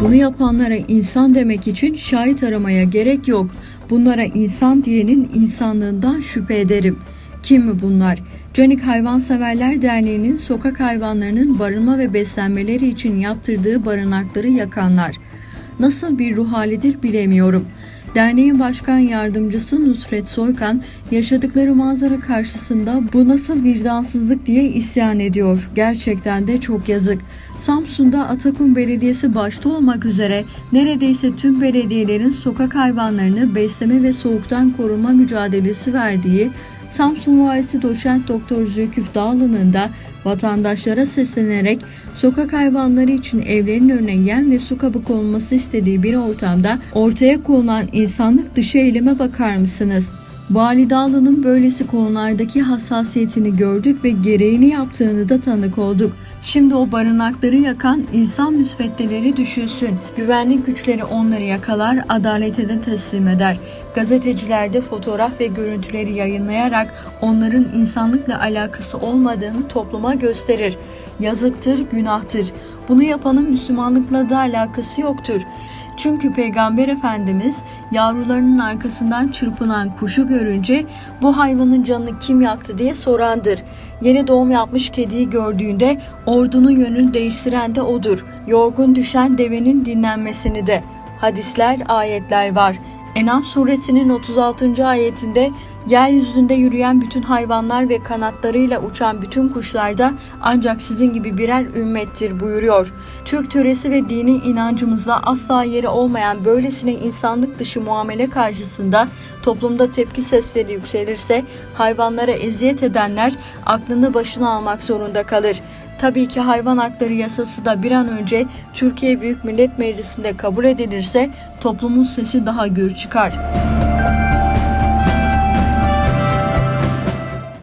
Bunu yapanlara insan demek için şahit aramaya gerek yok. Bunlara insan diyenin insanlığından şüphe ederim. Kim mi bunlar? Canik Hayvanseverler Derneği'nin sokak hayvanlarının barınma ve beslenmeleri için yaptırdığı barınakları yakanlar. Nasıl bir ruh halidir bilemiyorum. Derneğin başkan yardımcısı Nusret Soykan yaşadıkları manzara karşısında bu nasıl vicdansızlık diye isyan ediyor. Gerçekten de çok yazık. Samsun'da Atakum Belediyesi başta olmak üzere neredeyse tüm belediyelerin sokak hayvanlarını besleme ve soğuktan koruma mücadelesi verdiği Samsun Valisi Doçent Doktor Zülküf Dağlı'nın da vatandaşlara seslenerek sokak hayvanları için evlerin önüne yem ve su kabı konulması istediği bir ortamda ortaya konulan insanlık dışı eyleme bakar mısınız? Vali Dağlı'nın böylesi konulardaki hassasiyetini gördük ve gereğini yaptığını da tanık olduk. Şimdi o barınakları yakan insan müsveddeleri düşünsün. Güvenlik güçleri onları yakalar, adalete de teslim eder. Gazeteciler de fotoğraf ve görüntüleri yayınlayarak onların insanlıkla alakası olmadığını topluma gösterir. Yazıktır, günahtır. Bunu yapanın Müslümanlıkla da alakası yoktur. Çünkü Peygamber Efendimiz yavrularının arkasından çırpınan kuşu görünce bu hayvanın canını kim yaktı diye sorandır. Yeni doğum yapmış kediyi gördüğünde ordunun yönünü değiştiren de odur. Yorgun düşen devenin dinlenmesini de. Hadisler, ayetler var. Enam suresinin 36. ayetinde yeryüzünde yürüyen bütün hayvanlar ve kanatlarıyla uçan bütün kuşlar da ancak sizin gibi birer ümmettir buyuruyor. Türk töresi ve dini inancımızda asla yeri olmayan böylesine insanlık dışı muamele karşısında toplumda tepki sesleri yükselirse hayvanlara eziyet edenler aklını başına almak zorunda kalır. Tabii ki hayvan hakları yasası da bir an önce Türkiye Büyük Millet Meclisi'nde kabul edilirse toplumun sesi daha gür çıkar.